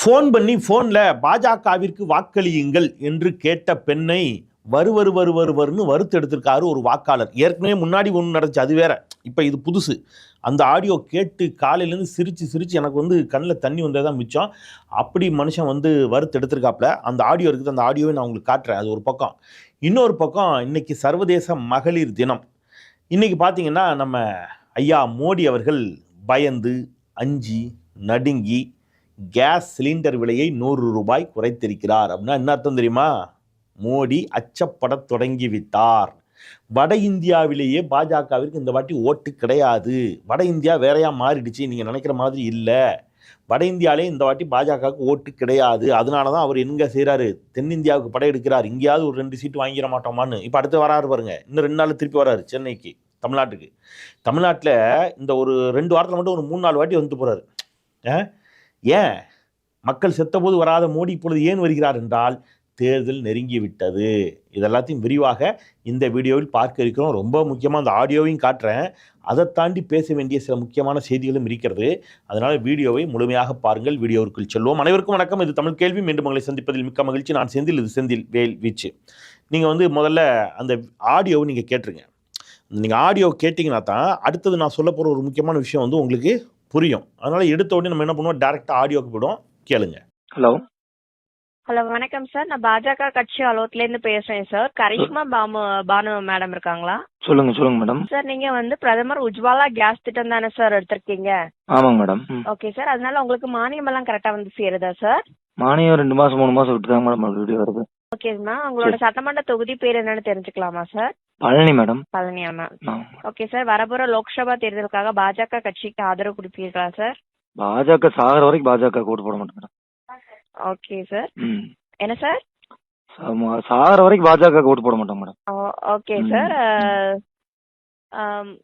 Phone பண்ணி ஃபோனில் பாஜகவிற்கு வாக்களியுங்கள் என்று கேட்ட பெண்ணை வரு வரு வரு வரு வருன்னு வறுத்து எடுத்திருக்காரு ஒரு வாக்காளர். ஏற்கனவே முன்னாடி ஒன்று நடந்துச்சு அது வேற. இப்போ இது புதுசு. அந்த ஆடியோ கேட்டு காலையிலேருந்து சிரித்து சிரித்து எனக்கு வந்து கண்ணில் தண்ணி வந்தே தான் மிச்சம். அப்படி மனுஷன் வந்து வறுத்து எடுத்திருக்காப்புல. அந்த ஆடியோ இருக்குது அந்த ஆடியோவை நான் உங்களுக்கு காட்டுறேன். அது ஒரு பக்கம். இன்னொரு பக்கம் இன்னைக்கு சர்வதேச மகளிர் தினம். இன்றைக்கி பார்த்தீங்கன்னா நம்ம ஐயா மோடி அவர்கள் பயந்து அஞ்சி நடுங்கி கேஸ் சிலிண்டர் விலையை நூறு ரூபாய் குறைத்திருக்கிறார். அப்படின்னா என்ன அர்த்தம் தெரியுமா? மோடி அச்சப்படத் தொடங்கி விட்டார் வட இந்தியாவிலேயே பாஜகவிற்கு இந்த வாட்டி ஓட்டு கிடையாது. வட இந்தியா வேறையா மாறிடுச்சு. நீங்கள் நினைக்கிற மாதிரி இல்லை. வட இந்தியாவிலே இந்த வாட்டி பாஜகவுக்கு ஓட்டு கிடையாது. அதனால தான் அவர் எங்க செய்கிறாரு தென்னிந்தியாவுக்கு படையெடுக்கிறார் இங்கேயாவது ஒரு ரெண்டு சீட்டு வாங்கிட மாட்டோமான்னு. இப்போ அடுத்து வராரு பாருங்க. இன்னும் ரெண்டு நாள் திருப்பி வராரு சென்னைக்கு தமிழ்நாட்டுக்கு. தமிழ்நாட்டில் இந்த ஒரு ரெண்டு வாரத்தில் மட்டும் ஒரு மூணு நாலு வாட்டி வந்துட்டு போகிறாரு ஏன்? மக்கள் செத்தபோது வராத மோடி இப்பொழுது ஏன் வருகிறார் என்றால் தேர்தல் நெருங்கி விட்டது இதெல்லாத்தையும் விரிவாக இந்த வீடியோவில் பார்க்க இருக்கிறோம். ரொம்ப முக்கியமாக அந்த ஆடியோவையும் காட்டுறேன். அதை தாண்டி பேச வேண்டிய சில முக்கியமான செய்திகளும் இருக்கிறது. அதனால் வீடியோவை முழுமையாக பாருங்கள். வீடியோவிற்குள் செல்வோம். அனைவருக்கும் வணக்கம். இது தமிழ் கேள்வி. மீண்டும் உங்களை சந்திப்பதில் மிக்க மகிழ்ச்சி. நான் செந்தில். இது செந்தில் வேல் வீச்சு. நீங்கள் வந்து முதல்ல அந்த ஆடியோவை நீங்கள் கேட்டுருங்க. நீங்கள் ஆடியோ கேட்டிங்கன்னா தான் அடுத்தது நான் சொல்ல போகிற ஒரு முக்கியமான விஷயம் வந்து உங்களுக்கு புரியும். அதனால் எடுத்த உடனே நம்ம என்ன பண்ணுவோம்? டேரெக்டாக ஆடியோக்கு போயிடும் கேளுங்க. ஹலோ ஹலோ வணக்கம் சார் நான் பாஜக கட்சி அலுவலகத்துலேருந்து பேசுகிறேன் சார் கரிஷ்மா பாமு பானு மேடம் இருக்காங்களா? சொல்லுங்க சொல்லுங்க மேடம் சார் நீங்கள் வந்து பிரதமர் உஜ்வாலா கேஸ் திட்டம் தானே சார் எடுத்திருக்கீங்க? ஆமாங்க மேடம். ஓகே சார் அதனால உங்களுக்கு மானியம் எல்லாம் கரெக்டாக வந்து சேருதா சார் மானியம் ரெண்டு மாசம் மூணு மாசம் விட்டு மேடம் வருது. ஓகே மேம் உங்களோட சட்டமன்ற தொகுதி பேர் என்னன்னு தெரிஞ்சுக்கலாமா சார் பழனி மேடம். பழனியா மேம். ஓகே சார் வரப்போகிற லோக்சபா தேர்தலுக்காக பாஜக கட்சிக்கு ஆதரவு கொடுப்பீர்களா சார்? பாஜக சாகிற வரைக்கும் பாஜக ஓட்டு போட மாட்டேன் மேடம். Okay sir. என்ன சார்? சா- சாகிற வரைக்கும் பாஜக ஓட்டு போட மாட்டோம் மேடம். Okay sir.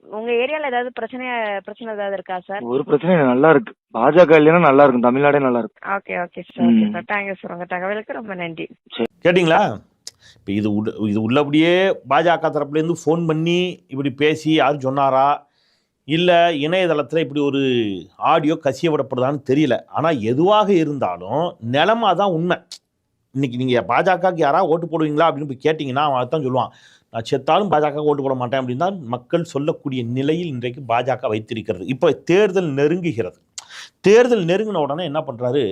உங்க ஏரியால ஏதாவது பிரச்சனை பிரச்சனை ஏதாவது இருக்கா சார்? ஒரு பிரச்சனையும் இல்லை, நல்லா இருக்கு. பாஜக இல்லைன்னா நல்லா இருக்கும் தமிழ்நாடே நல்லா இருக்கு. Okay okay. Sir thank you sir உங்க தகவலுக்கு ரொம்ப நன்றி. கேட்டிங்களா? இப்போ இது உள்ள இது உள்ளபடியே பாஜக தரப்புலேருந்து ஃபோன் பண்ணி இப்படி பேசி யாரும் சொன்னாரா? இல்லை இணையதளத்தில் இப்படி ஒரு ஆடியோ கசிய விடப்படுதான்னு தெரியல. ஆனால் எதுவாக இருந்தாலும் நிலமா தான் உண்மை. இன்னைக்கு நீங்கள் பாஜகவுக்கு யாராவது ஓட்டு போடுவீங்களா அப்படின்னு போய் கேட்டிங்கன்னா அவன் தான் சொல்லுவான். நான் செத்தாலும் பாஜக ஓட்டு போட மாட்டேன் அப்படின்னு தான் மக்கள் சொல்லக்கூடிய நிலையில் இன்றைக்கு பாஜக வைத்திருக்கிறது. இப்போ தேர்தல் நெருங்குகிறது. தேர்தல் நெருங்கின உடனே என்ன பண்ணுறாரு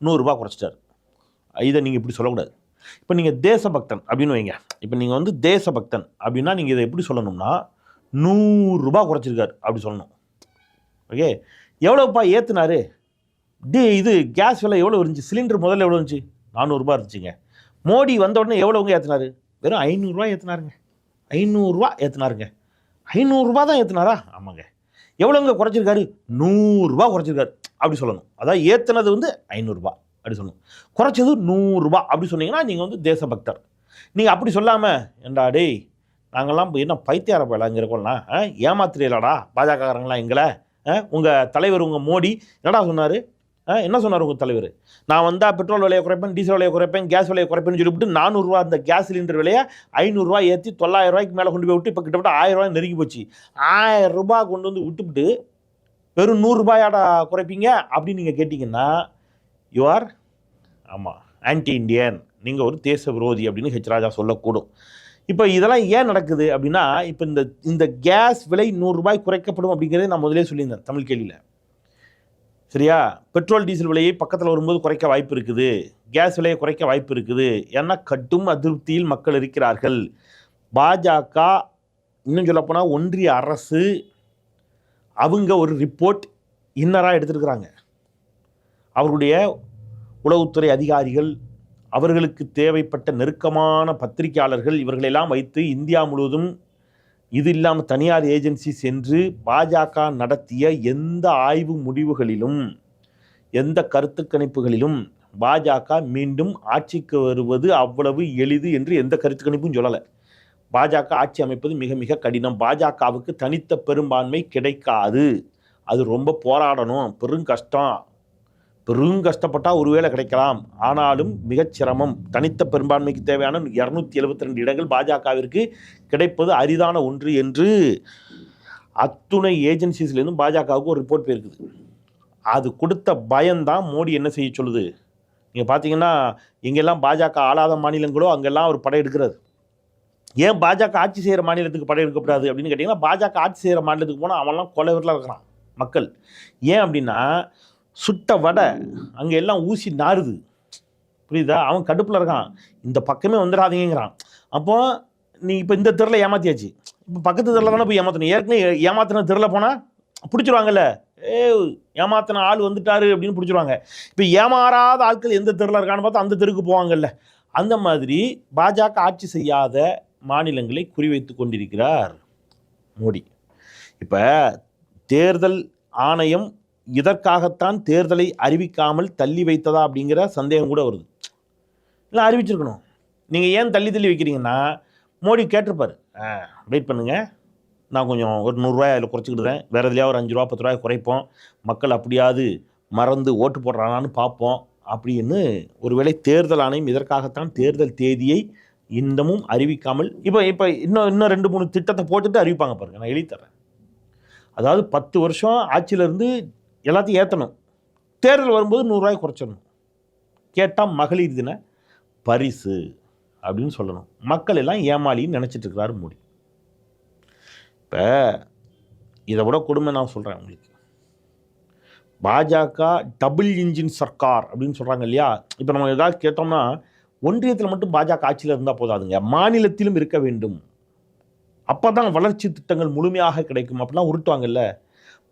நூறுரூபா குறைச்சிட்டாரு. இதை நீங்கள் இப்படி சொல்லக்கூடாது. இப்போ நீங்கள் தேசபக்தன் அப்படின்னு வைங்க. இப்போ நீங்கள் வந்து தேசபக்தன் அப்படின்னா நீங்கள் இதை எப்படி சொல்லணும்னா நூறுரூபா குறைச்சிருக்காரு அப்படி சொல்லணும். ஓகே எவ்வளோப்பா ஏற்றுனாரு டி இது கேஸ் விலை எவ்வளோ இருந்துச்சு? சிலிண்டர் முதல்ல எவ்வளோ இருந்துச்சு? நானூறுரூபா இருந்துச்சுங்க. மோடி வந்த உடனே எவ்வளோங்க ஏற்றுனாரு வெறும் ஐநூறுரூவா ஏற்றுனாருங்க ஐநூறுரூவா ஏற்றுனாருங்க ஐநூறுரூவா தான் ஏற்றினாரா ஆமாங்க. எவ்வளோங்க குறைச்சிருக்காரு? நூறுரூவா குறைச்சிருக்காரு. அப்படி சொல்லணும். அதான் ஏற்றுனது வந்து ஐநூறுரூபா அப்படி சொல்லணும் குறைச்சது நூறுரூபா அப்படி சொன்னீங்கன்னா நீங்கள் வந்து தேசபக்தர். நீங்கள் அப்படி சொல்லாமல் ஏண்டா டேய் நாங்கள்லாம் என்ன பைத்தியார போயிடலாம் இங்கே இருக்கோம்னா ஏமாத்துறீங்களாடா பாஜகக்காரங்களாம் எங்களை? உங்கள் தலைவர் உங்கள் மோடி என்னடா சொன்னார்? என்ன சொன்னார் உங்கள் தலைவர்? நான் வந்தால் பெட்ரோல் விலையை குறைப்பேன் டீசல் விலையை குறைப்பேன் கேஸ் விலையை குறைப்பேன்னு சொல்லிவிட்டு நானூறுரூவா அந்த கேஸ் சிலிண்டர் விலையை ஐநூறுரூவா ஏற்றி தொள்ளாயிரம் ரூபாய்க்கு மேலே கொண்டு போய் விட்டு இப்போ கிட்டத்தட்ட ஆயிரம் நெருங்கி போச்சு. ஆயிரம் ரூபாய் கொண்டு வந்து விட்டுவிட்டு வெறும் நூறுரூபாயாடா குறைப்பீங்க? அப்படின்னு நீங்கள் கேட்டிங்கன்னா யூ ஆர் ஆமாம் ஆன்டி இண்டியன் நீங்கள் ஒரு தேச விரோதி அப்படின்னு ஹெச் ராஜா சொல்லக்கூடும். இப்போ இதெல்லாம் ஏன் நடக்குது அப்படின்னா இப்போ இந்த இந்த கேஸ் விலை நூறுரூபாய் குறைக்கப்படும் அப்படிங்கிறதே நான் முதலே சொல்லியிருந்தேன் தமிழ் கேள்வியில். சரியா? பெட்ரோல் டீசல் விலையை பக்கத்தில் வரும்போது குறைக்க வாய்ப்பு இருக்குது. கேஸ் விலையை குறைக்க வாய்ப்பு இருக்குது. ஏன்னா கடும் அதிருப்தியில் மக்கள் இருக்கிறார்கள். பாஜக இன்னும் சொல்லப்போனால் ஒன்றிய அரசு அவங்க ஒரு ரிப்போர்ட் இன்னராக எடுத்துருக்குறாங்க. அவர்களுடைய உளவுத்துறை அதிகாரிகள் அவர்களுக்கு தேவைப்பட்ட நெருக்கமான பத்திரிகையாளர்கள் இவர்களெல்லாம் வைத்து இந்தியா முழுவதும் இது இல்லாமல் தனியார் ஏஜென்சி சென்று பாஜக நடத்திய எந்த ஆய்வு முடிவுகளிலும் எந்த கருத்து கணிப்புகளிலும் பாஜக மீண்டும் ஆட்சிக்கு வருவது அவ்வளவு எளிது என்று எந்த கருத்து கணிப்பும் சொல்லலை. பாஜக ஆட்சி அமைப்பது மிக மிக கடினம். பாஜகவுக்கு தனித்த பெரும்பான்மை கிடைக்காது. அது ரொம்ப போராடணும். பெரும் கஷ்டம். பெரும் கஷ்டப்பட்டால் ஒருவேளை கிடைக்கலாம். ஆனாலும் மிகச் சிரமம். தனித்த பெரும்பான்மைக்கு தேவையான இரநூத்தி எழுபத்தி ரெண்டு இடங்கள் பாஜகவிற்கு கிடைப்பது அரிதான ஒன்று என்று அத்துணை ஏஜென்சிஸ்லேருந்து பாஜகவுக்கு ஒரு ரிப்போர்ட் போயிருக்குது. அது கொடுத்த பயம்தான் மோடி என்ன செய்ய சொல்லுது? நீங்கள் பார்த்தீங்கன்னா எங்கெல்லாம் பாஜக ஆளாத மாநிலங்களோ அங்கெல்லாம் அவர் படை எடுக்கிறது ஏன் பாஜக ஆட்சி செய்கிற மாநிலத்துக்கு படை எடுக்கக்கூடாது அப்படின்னு கேட்டிங்கன்னா பாஜக ஆட்சி செய்கிற மாநிலத்துக்கு போனால் அவன்லாம் கொலைவரில் இருக்கிறான் மக்கள். ஏன் அப்படின்னா சுட்ட வடை அங்கே எல்லாம் ஊசி நாறுது. புரியுதா? அவன் கடுப்பில் இருக்கான். இந்த பக்கமே வந்துடாதீங்கிறான் அப்போ நீ இப்போ இந்த தெருவில் ஏமாத்தியாச்சு. இப்போ பக்கத்து தெருவில் தானே போய் ஏமாத்தணும்? ஏற்கனவே ஏமாத்தின தெருவில் போனால் பிடிச்சிருவாங்கல்ல? ஏ ஏமாத்தின ஆள் வந்துட்டாரு அப்படின்னு பிடிச்சிருவாங்க. இப்போ ஏமாறாத ஆட்கள் எந்த தெருவில் இருக்கான்னு பார்த்தா அந்த தெருக்கு போவாங்கல்ல. அந்த மாதிரி பாஜக ஆட்சி செய்யாத மாநிலங்களை குறிவைத்து கொண்டிருக்கிறார் மோடி. இப்போ தேர்தல் ஆணையம் இதற்காகத்தான் தேர்தலை அறிவிக்காமல் தள்ளி வைத்ததா அப்படிங்கிற சந்தேகம் கூட வருது. இல்லை அறிவிச்சிருக்கணும். நீங்கள் ஏன் தள்ளி தள்ளி வைக்கிறீங்கன்னா மோடி கேட்டிருப்பார். வெயிட் பண்ணுங்கள் நான் கொஞ்சம் ஒரு நூறுரூவா அதில் குறைச்சிக்கிடுறேன் வேறு எதுலையா ஒரு அஞ்சு ரூபா பத்து ரூபாய் குறைப்போம். மக்கள் அப்படியாவது மறந்து ஓட்டு போடுறானான்னு பார்ப்போம் அப்படின்னு ஒருவேளை தேர்தல் ஆணையம் இதற்காகத்தான் தேர்தல் தேதியை இன்னமும் அறிவிக்காமல் இப்போ இப்போ இன்னும் இன்னும் ரெண்டு மூணு திட்டத்தை போட்டுட்டு அறிவிப்பாங்க பாருங்கள் நான் எழுதி தரேன் அதாவது பத்து வருஷம் ஆட்சியிலேருந்து எல்லாத்தையும் ஏற்றணும் தேர்தல் வரும்போது நூறுரூவாய் குறைச்சிடணும். கேட்டால் மகளிர் தின பரிசு அப்படின்னு சொல்லணும். மக்கள் எல்லாம் ஏமாளின்னு நினச்சிட்டு இருக்கிறாரு மோடி. இப்போ இதை விட கொடுமை நான் சொல்கிறேன் உங்களுக்கு. பாஜக டபுள் இன்ஜின் சர்க்கார் அப்படின்னு சொல்கிறாங்க இல்லையா? இப்போ நம்ம ஏதாவது கேட்டோம்னா ஒன்றியத்தில் மட்டும் பாஜக ஆட்சியில் இருந்தால் போதாதுங்க. மாநிலத்திலும் இருக்க வேண்டும். அப்போ தான் வளர்ச்சி திட்டங்கள் முழுமையாக கிடைக்கும். அப்படிலாம் உருட்டுவாங்கல்ல.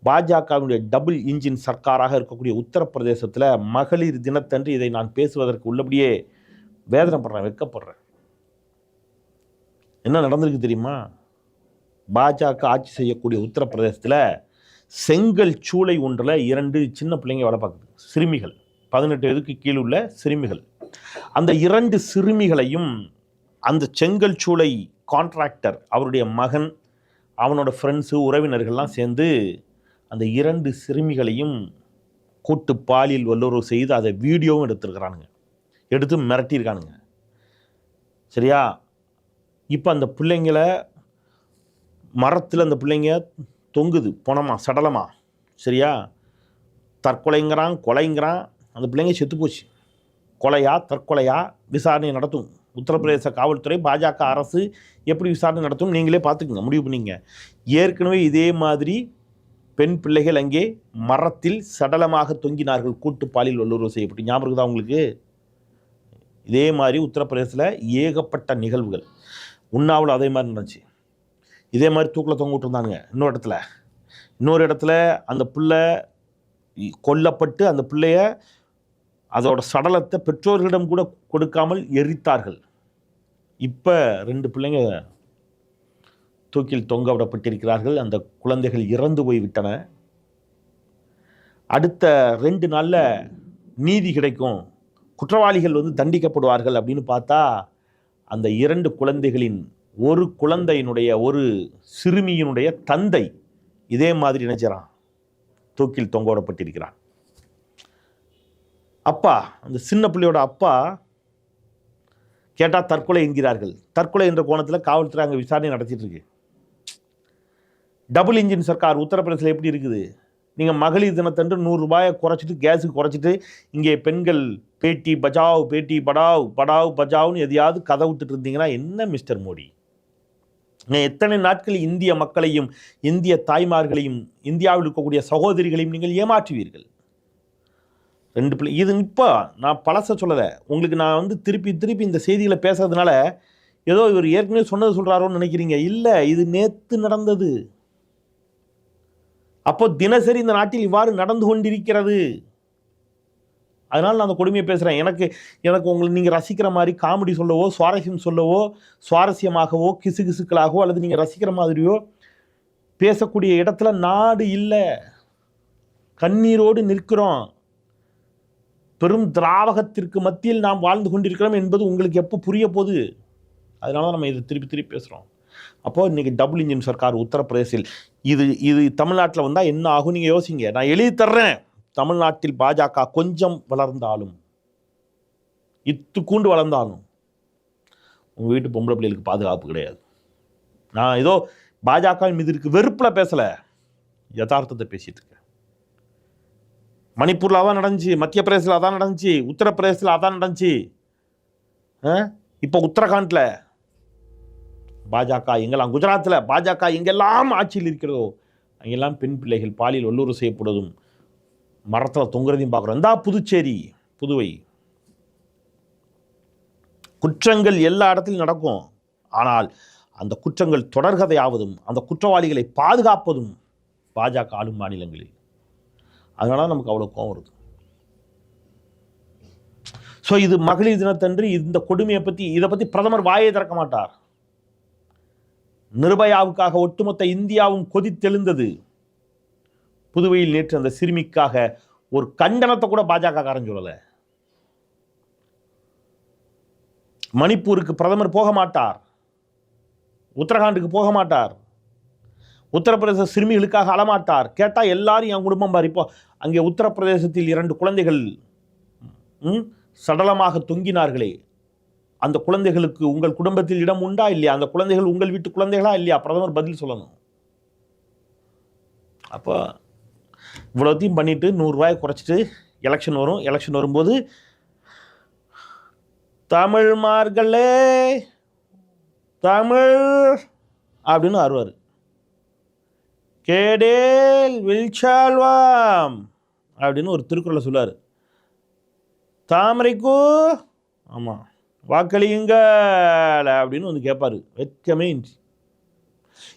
பாஜகவினுடைய டபுள் இன்ஜின் சர்க்காராக இருக்கக்கூடிய உத்தரப்பிரதேசத்தில் மகளிர் தினத்தன்று இதை நான் பேசுவதற்கு உள்ளபடியே வேதனைப்படுறேன் வெட்கப்படுறேன். என்ன நடந்திருக்கு தெரியுமா? பாஜக ஆட்சி செய்யக்கூடிய உத்தரப்பிரதேசத்தில் செங்கல் சூளை ஒன்றில் இரண்டு சின்ன பிள்ளைங்க வேலை பார்க்குது சிறுமிகள். பதினெட்டு வயதுக்கு கீழ் உள்ள சிறுமிகள். அந்த இரண்டு சிறுமிகளையும் அந்த செங்கல் சூளை கான்ட்ராக்டர் அவருடைய மகன் அவனோட ஃப்ரெண்ட்ஸு உறவினர்கள்லாம் சேர்ந்து அந்த இரண்டு சிறுமிகளையும் கூட்டு பாலியல் வல்லுறவு செய்து அதை வீடியோவும் எடுத்திருக்கிறானுங்க. எடுத்து மிரட்டியிருக்கானுங்க. சரியா? இப்போ அந்த பிள்ளைங்களை மரத்தில் அந்த பிள்ளைங்க தொங்குது பொணமா சடலமா. சரியா? தற்கொலைங்கிறான் கொலைங்கிறான் அந்த பிள்ளைங்க செத்து போச்சு. கொலையா தற்கொலையா விசாரணை நடத்தும். உத்தரப்பிரதேச காவல்துறை பாஜக அரசு எப்படி விசாரணை நடத்தும் நீங்களே பார்த்துக்குங்க முடிவு பண்ணிங்க. ஏற்கனவே இதே மாதிரி பெண் பிள்ளைகள் அங்கே மரத்தில் சடலமாக தொங்கினார்கள். கூட்டு பாலியல் வல்லுறவு செய்யப்பட்டு ஞாபகம் தான் உங்களுக்கு? இதே மாதிரி உத்தரப்பிரதேசத்தில் ஏகப்பட்ட நிகழ்வுகள். உண்ணாவில் அதே மாதிரி நடந்துச்சு. இதே மாதிரி தூக்கில் தொங்க விட்டுருந்தாங்க இன்னொரு இடத்துல. இன்னொரு இடத்துல அந்த பிள்ளை கொல்லப்பட்டு அந்த பிள்ளைய அதோட சடலத்தை பெற்றோர்களிடம் கூட கொடுக்காமல் எரித்தார்கள். இப்போ ரெண்டு பிள்ளைங்க தூக்கில் தொங்க விடப்பட்டிருக்கிறார்கள் அந்த குழந்தைகள் இறந்து போய் விட்டன அடுத்த ரெண்டு நாளில் நீதி கிடைக்கும். குற்றவாளிகள் வந்து தண்டிக்கப்படுவார்கள் அப்படின்னு பார்த்தா அந்த இரண்டு குழந்தைகளின் ஒரு குழந்தையினுடைய ஒரு சிறுமியினுடைய தந்தை இதே மாதிரி நினைச்சிறான். தூக்கில் தொங்க விடப்பட்டிருக்கிறான் அப்பா அந்த சின்ன பிள்ளையோட அப்பா கேட்டால் தற்கொலை என்கிறார்கள். தற்கொலை என்ற கோணத்தில் காவல்துறை அங்கே விசாரணை நடத்திட்டு இருக்கு. டபுள் இன்ஜின் சர்க்கார் உத்தரப்பிரதேசத்தில் எப்படி இருக்குது? நீங்கள் மகளிர் தினத்தன்று நூறுரூபாயை குறைச்சிட்டு கேஸுக்கு குறைச்சிட்டு இங்கே பெண்கள் பேட்டி பஜாவ் பேட்டி படாவ் படாவ் பஜாவ்னு எதையாவது கதை விட்டுட்டு இருந்தீங்கன்னா என்ன மிஸ்டர் மோடி? நான் எத்தனை நாட்கள் இந்திய மக்களையும் இந்திய தாய்மார்களையும் இந்தியாவில் இருக்கக்கூடிய சகோதரிகளையும் நீங்கள் ஏமாற்றுவீர்கள்? ரெண்டு பிள்ளை இது இப்போ நான் பழச சொல்லலை. உங்களுக்கு நான் வந்து திருப்பி திருப்பி இந்த செய்திகளை பேசுறதுனால ஏதோ இவர் ஏற்கனவே சொன்னது சொல்கிறாரோன்னு நினைக்கிறீங்க. இல்லை இது நேற்று நடந்தது. அப்போ தினசரி இந்த நாட்டில் இவ்வாறு நடந்து கொண்டிருக்கிறது. அதனால் நான் அந்த கொடுமையை பேசுகிறேன் எனக்கு எனக்கு உங்களை நீங்கள் ரசிக்கிற மாதிரி காமெடி சொல்லவோ சுவாரஸ்யம் சொல்லவோ சுவாரஸ்யமாகவோ கிசுகிசுக்களாகவோ அல்லது நீங்கள் ரசிக்கிற மாதிரியோ பேசக்கூடிய இடத்துல நாடு இல்லை. கண்ணீரோடு நிற்கிறோம். பெரும் திராவகத்திற்கு மத்தியில் நாம் வாழ்ந்து கொண்டிருக்கிறோம் என்பது உங்களுக்கு எப்போ புரிய போகுது? அதனால தான் நம்ம இதை திருப்பி திருப்பி பேசுகிறோம் அப்போது இன்றைக்கி டபுள் இன்ஜின் சர்க்கார் உத்தரப்பிரதேசில் இது இது தமிழ்நாட்டில் வந்தால் என்ன ஆகும்? நீங்கள் யோசிங்க. நான் எழுதி தர்றேன். தமிழ்நாட்டில் பாஜக கொஞ்சம் வளர்ந்தாலும் இத்துக்கூண்டு வளர்ந்தாலும் உங்கள் வீட்டு பொம்பளை பிள்ளைகளுக்கு பாதுகாப்பு கிடையாது. நான் ஏதோ பாஜக மீது இருக்கு வெறுப்பில் பேசலை. யதார்த்தத்தை பேசிகிட்டு இருக்கேன். மணிப்பூரில் அதான் நடந்துச்சு மத்திய பிரதேசத்தில் அதான் நடந்துச்சு உத்தரப்பிரதேசத்தில் அதான் நடந்துச்சு. இப்போ உத்தரகாண்டில் பாஜக எங்கெல்லாம் குஜராத்தில் பாஜக எங்கெல்லாம் ஆட்சியில் இருக்கிறதோ அங்கெல்லாம் பெண் பிள்ளைகள் பாலியல் உள்ளூர் செய்யப்படுவதும் மரத்தில் தொங்குறதையும் பார்க்குறோம். இந்தா புதுச்சேரி புதுவை. குற்றங்கள் எல்லா இடத்திலும் நடக்கும். ஆனால் அந்த குற்றங்கள் தொடர்கதையாவதும் அந்த குற்றவாளிகளை பாதுகாப்பதும் பாஜக ஆளும் மாநிலங்களில். அதனால நமக்கு அவ்வளோ கோவம் வருது. ஸோ இது மகளிர் தினத்தன்று இந்த கொடுமையை பற்றி இதை பற்றி பிரதமர் வாயை திறக்க மாட்டார். நிர்பயாவுக்காக ஒட்டுமொத்த இந்தியாவும் கொதித்தெழுந்தது. புதுவையில் நேற்று அந்த சிறுமிக்காக ஒரு கண்டனத்தை கூட பாஜக காரன் சொல்லலை. மணிப்பூருக்கு பிரதமர் போக மாட்டார். உத்தரகாண்டுக்கு போக மாட்டார். உத்தரப்பிரதேச சிறுமிகளுக்காக அழமாட்டார். கேட்டால் எல்லாரும் என் குடும்பம் பாரு. இப்போ அங்கே உத்தரப்பிரதேசத்தில் இரண்டு குழந்தைகள் சடலமாக தொங்கினார்களே. அந்த குழந்தைகளுக்கு உங்கள் குடும்பத்தில் இடம் உண்டா இல்லையா? அந்த குழந்தைகள் உங்கள் வீட்டு குழந்தைகளா இல்லையா? பிரதமர் பதில் சொல்லணும். அப்போ இவ்வளோத்தையும் பண்ணிவிட்டு நூறுரூவாயை குறைச்சிட்டு எலெக்ஷன் வரும். எலெக்ஷன் வரும்போது தமிழ்மார்களே தமிழ் அப்படின்னு வருவார் கேடேல் வில்சால்வாம் அப்படின்னு ஒரு திருக்குறளை சொல்லுவார். தாமரைக்கோ ஆமாம் வாக்களியுங்கள் அப்படின்னு வந்து கேட்பாரு. வெட்கமே இன்றி.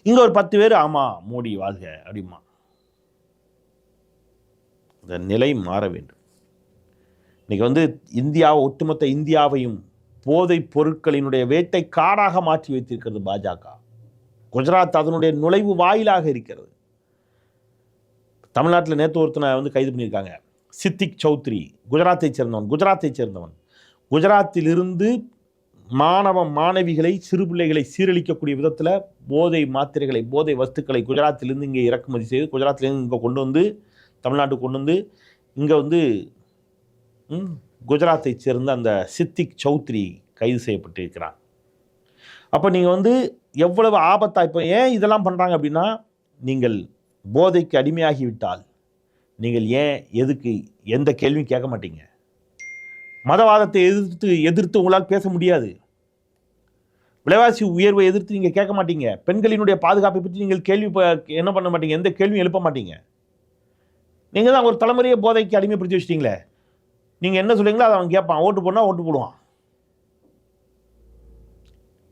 இங்கே ஒரு பத்து பேர் ஆமாம் மோடி வாழ்க அப்படிமா இந்த நிலை மாற வேண்டும். இன்றைக்கி வந்து இந்தியாவை ஒட்டுமொத்த இந்தியாவையும் போதைப் பொருட்களினுடைய வேட்டை காடாக மாற்றி வைத்திருக்கிறது பாஜக. குஜராத் அதனுடைய நுழைவு வாயிலாக இருக்கிறது. தமிழ்நாட்டில் நேற்று ஒருத்தனை வந்து கைது பண்ணியிருக்காங்க. சித்திக் சௌத்ரி குஜராத்தை சேர்ந்தவன் குஜராத்தை சேர்ந்தவன். குஜராத்திலிருந்து மாணவ மாணவிகளை சிறு பிள்ளைகளை சீரழிக்கக்கூடிய விதத்தில் போதை மாத்திரைகளை போதை வஸ்துக்களை குஜராத்திலிருந்து இங்கே இறக்குமதி செய்து குஜராத்திலேருந்து இங்கே கொண்டு வந்து தமிழ்நாட்டுக்கு கொண்டு வந்து இங்கே வந்து குஜராத்தை சேர்ந்த அந்த சித்திக் சௌத்ரி கைது செய்யப்பட்டிருக்கிறார். அப்போ நீங்கள் வந்து எவ்வளவு ஆபத்தாக இப்போ ஏன் இதெல்லாம் பண்ணுறாங்க அப்படின்னா நீங்கள் போதைக்கு அடிமையாகிவிட்டால் நீங்கள் ஏன் எதுக்கு எந்த கேள்வியும் கேட்க மாட்டீங்க? மதவாதத்தை எதிர்த்து எதிர்த்து உங்களால் பேச முடியாது. விலைவாசி உயர்வை எதிர்த்து நீங்கள் கேட்க மாட்டீங்க. பெண்களினுடைய பாதுகாப்பை பற்றி நீங்கள் கேள்வி ப- என்ன பண்ண மாட்டீங்க? எந்த கேள்வியும் எழுப்ப மாட்டீங்க. நீங்கள் தான் ஒரு தலைமுறையை போதைக்கு அடிமைப்படுத்தி வச்சிட்டீங்களே. நீங்கள் என்ன சொல்லுங்களோ அதை அவன் கேட்பான். ஓட்டு போனால் ஓட்டு போடுவான்.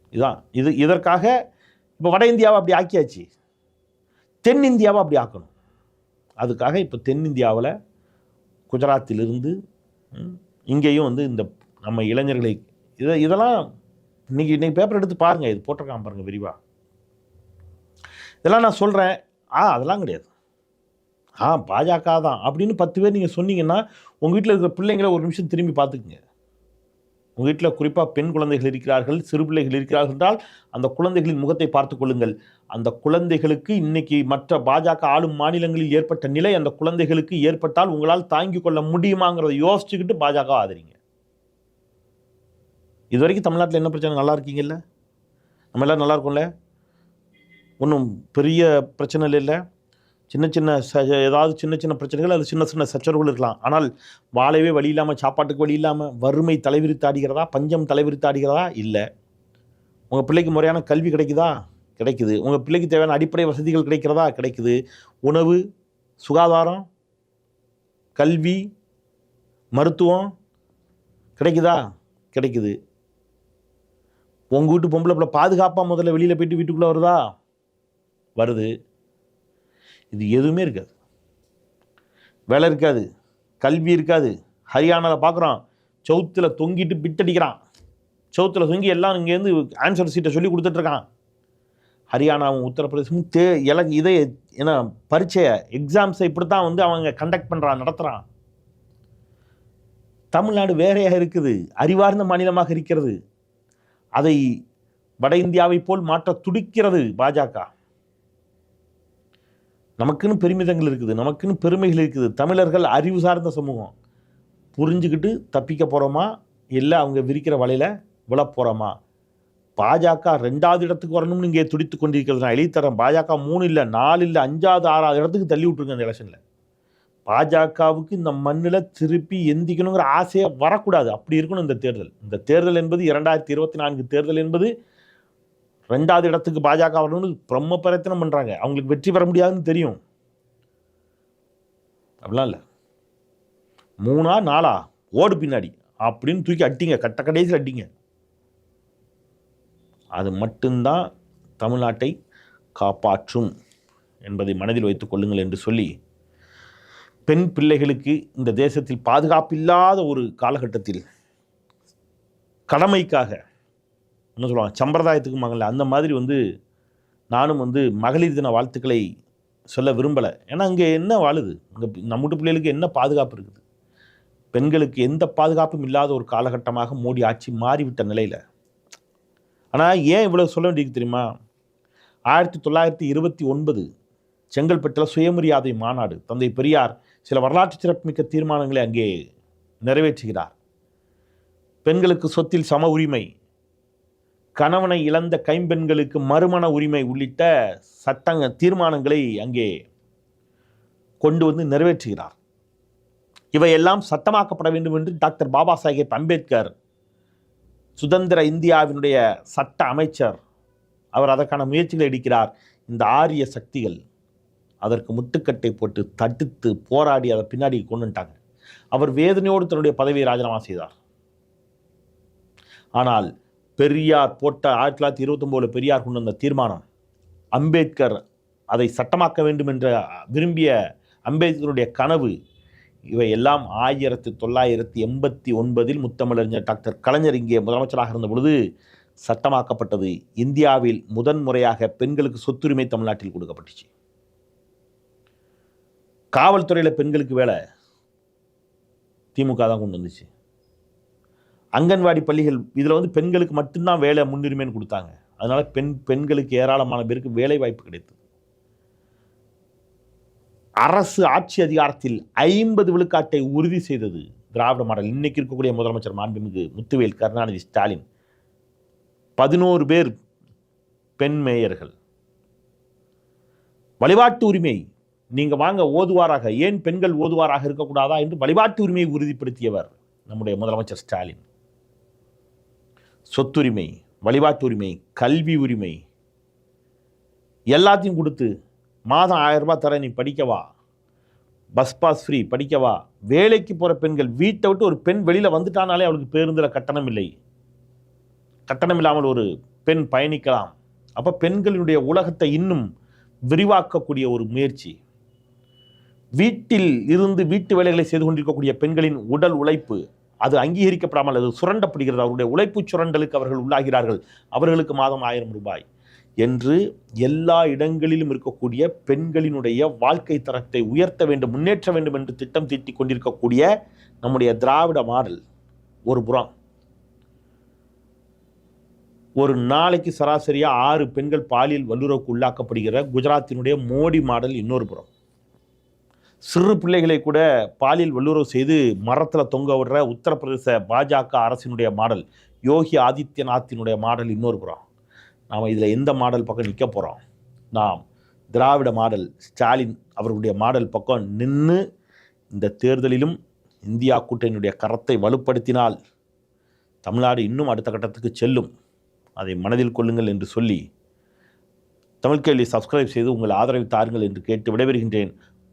இதுதான் இது இதற்காக இப்போ வட இந்தியாவை அப்படி ஆக்கியாச்சு. தென்னிந்தியாவை அப்படி ஆக்கணும். அதுக்காக இப்போ தென்னிந்தியாவில் குஜராத்திலிருந்து இங்கேயும் வந்து இந்த நம்ம இளைஞர்களை இதை இதெல்லாம் இன்னைக்கு இன்னைக்கு பேப்பர் எடுத்து பாருங்கள் இது போட்டிருக்கான் பாருங்கள் விரிவாக இதெல்லாம் நான் சொல்கிறேன் ஆ அதெல்லாம் கிடையாது. ஆ பாஜக தான் அப்படின்னு பத்து பேர் நீங்கள் சொன்னீங்கன்னா உங்கள் வீட்டில் இருக்கிற பிள்ளைங்களை ஒரு நிமிஷம் திரும்பி பார்த்துக்குங்க. உங்கள் வீட்டில் குறிப்பாக பெண் குழந்தைகள் இருக்கிறார்கள் சிறு பிள்ளைகள் இருக்கிறார்கள் என்றால் அந்த குழந்தைகளின் முகத்தை பார்த்துக் கொள்ளுங்கள். அந்த குழந்தைகளுக்கு இன்னைக்கு மற்ற பாஜக ஆளும் மாநிலங்களில் ஏற்பட்ட நிலை அந்த குழந்தைகளுக்கு ஏற்பட்டால் உங்களால் தாங்கிக் கொள்ள முடியுமாங்கிறத யோசிச்சுக்கிட்டு பாஜக ஆதரிங்க. இது வரைக்கும் தமிழ்நாட்டில் என்ன பிரச்சனை? நல்லா இருக்கீங்கல்ல? நம்ம எல்லாம் நல்லா இருக்கோம்ல? ஒன்றும் பெரிய பிரச்சனை இல்லை? சின்ன சின்ன ச ஏதாவது சின்ன சின்ன பிரச்சனைகள் அது சின்ன சின்ன சச்சரவுகள் இருக்கலாம். ஆனால் வாழவே வழி இல்லாமல் சாப்பாட்டுக்கு வழி இல்லாமல் வறுமை தலைவிரித்தாடுகிறதா பஞ்சம் தலைவிரித்தாடுகிறதா இல்லை. உங்கள் பிள்ளைக்கு முறையான கல்வி கிடைக்குதா? கிடைக்குது. உங்கள் பிள்ளைக்கு தேவையான அடிப்படை வசதிகள் கிடைக்கிறதா? கிடைக்குது. உணவு சுகாதாரம் கல்வி மருத்துவம் கிடைக்குதா? கிடைக்குது. உங்கள் வீட்டு பொம்பளை பிள்ளை பாதுகாப்பாக முதல்ல வெளியில் போயிட்டு வீட்டுக்குள்ளே வருதா? வருது. இது எதுவுமே இருக்காது. வேலை இருக்காது. கல்வி இருக்காது. ஹரியானாவில் பார்க்குறோம் சவுத்தில் தொங்கிட்டு பிட்டடிக்கிறான் சவுத்தில் தொங்கி எல்லாம் இங்கேருந்து ஆன்சர் சீட்டை சொல்லி கொடுத்துட்ருக்கான் ஹரியானாவும் உத்தரப்பிரதேசமும் தே எல இதை ஏன்னா பரீட்சை எக்ஸாம்ஸை இப்படி தான் வந்து அவங்க கண்டக்ட் பண்ணுறான் நடத்துகிறான் தமிழ்நாடு வேறையாக இருக்குது. அறிவார்ந்த மாநிலமாக இருக்கிறது. அதை வட இந்தியாவைப் போல் மாற்ற துடிக்கிறது பாஜக. நமக்குன்னு பெருமிதங்கள் இருக்குது நமக்குன்னு பெருமைகள் இருக்குது. தமிழர்கள் அறிவு சார்ந்த சமூகம். புரிஞ்சுக்கிட்டு தப்பிக்க போகிறோமா இல்லை அவங்க விரிக்கிற வலையில் விழ போகிறோமா பாஜக ரெண்டாவது இடத்துக்கு வரணும்னு இங்கே துடித்து கொண்டிருக்கிறது நான் எழுதித்தரேன் பாஜக மூணு இல்லை நாலு இல்லை அஞ்சாவது ஆறாவது இடத்துக்கு தள்ளி விட்ருங்க அந்த எலெக்ஷனில் பாஜகவுக்கு இந்த மண்ணில் திருப்பி எந்திக்கணுங்கிற ஆசையாக வரக்கூடாது. அப்படி இருக்கணும் இந்த தேர்தல். இந்த தேர்தல் என்பது இரண்டாயிரத்தி இருபத்தி நான்கு தேர்தல் என்பது ரெண்டாவது இடத்துக்கு பாஜக வரணும்னு பிரம்ம பிரயத்தனம் பண்ணுறாங்க அவங்களுக்கு வெற்றி பெற முடியாதுன்னு தெரியும். அப்படிலாம் இல்லை. மூணா நாலா? ஓடு பின்னாடி. அப்படின்னு தூக்கி அட்டிங்க கட்ட கடைசியில் அட்டிங்க அது மட்டும்தான் தமிழ்நாட்டை காப்பாற்றும் என்பதை மனதில் வைத்துக் கொள்ளுங்கள் என்று சொல்லி பெண் பிள்ளைகளுக்கு இந்த தேசத்தில் பாதுகாப்பில்லாத ஒரு காலகட்டத்தில் கடமைக்காக என்ன சொல்லுவாங்க சம்பிரதாயத்துக்கு மகள அந்த மாதிரி வந்து நானும் வந்து மகளிர் தின வாழ்த்துக்களை சொல்ல விரும்பலை. ஏன்னா அங்கே என்ன வாழுது? அங்கே நம்ம வீட்டு பிள்ளைகளுக்கு என்ன பாதுகாப்பு இருக்குது? பெண்களுக்கு எந்த பாதுகாப்பும் இல்லாத ஒரு காலகட்டமாக மோடி ஆட்சி மாறிவிட்ட நிலையில். ஆனால் ஏன் இவ்வளோ சொல்ல வேண்டியது தெரியுமா? ஆயிரத்தி தொள்ளாயிரத்தி இருபத்தி ஒன்பது செங்கல்பட்டில் சுயமரியாதை மாநாடு. தந்தை பெரியார் சில வரலாற்று சிறப்புமிக்க தீர்மானங்களை அங்கே நிறைவேற்றுகிறார். பெண்களுக்கு சொத்தில் சம உரிமை கணவனை இழந்த கைம்பெண்களுக்கு மறுமண உரிமை உள்ளிட்ட சட்டங்க தீர்மானங்களை அங்கே கொண்டு வந்து நிறைவேற்றுகிறார். இவையெல்லாம் சட்டமாக்கப்பட வேண்டும் என்று டாக்டர் பாபா சாஹேப் அம்பேத்கர் சுதந்திர இந்தியாவினுடைய சட்ட அமைச்சர் அவர் அதற்கான முயற்சிகளை எடுக்கிறார். இந்த ஆரிய சக்திகள் அதற்கு முட்டுக்கட்டை போட்டு தடுத்து போராடி அதை பின்னாடி கொண்டு வந்துட்டாங்க. அவர் வேதனையோடு தன்னுடைய பதவியை ராஜினாமா செய்தார். ஆனால் பெரியார் போட்ட ஆயிரத்தி தொள்ளாயிரத்தி இருபத்தொம்போதில் பெரியார் கொண்டு வந்த தீர்மானம். அம்பேத்கர் அதை சட்டமாக்க வேண்டும் என்ற விரும்பிய அம்பேத்கருடைய கனவு இவை எல்லாம் ஆயிரத்தி தொள்ளாயிரத்தி எண்பத்தி ஒன்பதில் முத்தமிழறிஞர் டாக்டர் கலைஞர் இங்கே முதலமைச்சராக இருந்த பொழுது சட்டமாக்கப்பட்டது. இந்தியாவில் முதன்முறையாக பெண்களுக்கு சொத்துரிமை தமிழ்நாட்டில் கொடுக்கப்பட்டுச்சு. காவல்துறையில் பெண்களுக்கு வேலை திமுக தான் கொண்டு வந்துச்சு. அங்கன்வாடி பள்ளிகள் இதில் வந்து பெண்களுக்கு மட்டும்தான் வேலை முன்னுரிமைன்னு கொடுத்தாங்க. அதனால் பெண் பெண்களுக்கு ஏராளமான பேருக்கு வேலை வாய்ப்பு கிடைத்தது. அரசு ஆட்சி அதிகாரத்தில் ஐம்பது விழுக்காட்டை உறுதி செய்தது திராவிட மாடல். இன்னைக்கு இருக்கக்கூடிய முதலமைச்சர் மாண்புமிகு முத்துவேல் கருணாநிதி ஸ்டாலின். பதினோரு பேர் பெண் மேயர்கள். வழிபாட்டு உரிமை நீங்கள் வாங்க ஓதுவாராக. ஏன் பெண்கள் ஓதுவாராக இருக்கக்கூடாதா என்று வழிபாட்டு உரிமையை உறுதிப்படுத்தியவர் நம்முடைய முதலமைச்சர் ஸ்டாலின். சொத்துரிமை வழிபாட்டு உரிமை கல்வி உரிமை. எல்லாத்தையும் கொடுத்து மாதம் ஆயிரம் ரூபாய் தர நீ படிக்கவா? பஸ் பாஸ் ஃப்ரீ படிக்கவா? வேலைக்கு போகிற பெண்கள் வீட்டை விட்டு ஒரு பெண் வெளியில் வந்துட்டானாலே அவளுக்கு பேருந்தில் கட்டணம் இல்லை. கட்டணம் இல்லாமல் ஒரு பெண் பயணிக்கலாம். அப்போ பெண்களினுடைய உலகத்தை இன்னும் விரிவாக்கக்கூடிய ஒரு முயற்சி. வீட்டில் இருந்து வீட்டு வேலைகளை செய்து கொண்டிருக்கக்கூடிய பெண்களின் உடல் உழைப்பு அது அங்கீகரிக்கப்படாமல் அது சுரண்டப்படுகிறது. அவருடைய உழைப்பு சுரண்டலுக்கு அவர்கள் உள்ளாகிறார்கள். அவர்களுக்கு மாதம் ஆயிரம் ரூபாய் என்று எல்லா இடங்களிலும் இருக்கக்கூடிய பெண்களினுடைய வாழ்க்கை தரத்தை உயர்த்த வேண்டும் முன்னேற்ற வேண்டும் என்று திட்டம் தீட்டிக் கொண்டிருக்கக்கூடிய நம்முடைய திராவிட மாடல் ஒரு புறம். ஒரு நாளைக்கு சராசரியாக ஆறு பெண்கள் பாலியல் வல்லுறவுக்கு உள்ளாக்கப்படுகிற குஜராத்தினுடைய மோடி மாடல் இன்னொரு புறம். சிறு பிள்ளைகளை கூட பாலியல் வல்லுறவு செய்து மரத்தில் தொங்க விடுற உத்தரப்பிரதேச பாஜக அரசினுடைய மாடல் யோகி ஆதித்யநாத்தினுடைய மாடல் இன்னொரு புறம். நாம் இதில் எந்த மாடல் பக்கம் நிற்க போகிறோம் நாம் திராவிட மாடல் ஸ்டாலின் அவர்களுடைய மாடல் பக்கம் நின்று இந்த தேர்தலிலும் இந்தியா கூட்டணியுடைய கரத்தை வலுப்படுத்தினால் தமிழ்நாடு இன்னும் அடுத்த கட்டத்துக்கு செல்லும். அதை மனதில் கொள்ளுங்கள் என்று சொல்லி தமிழ் கேள்வி சப்ஸ்கிரைப் செய்து உங்கள் ஆதரவை தாருங்கள் என்று கேட்டு விடைபெறுகின்றேன்.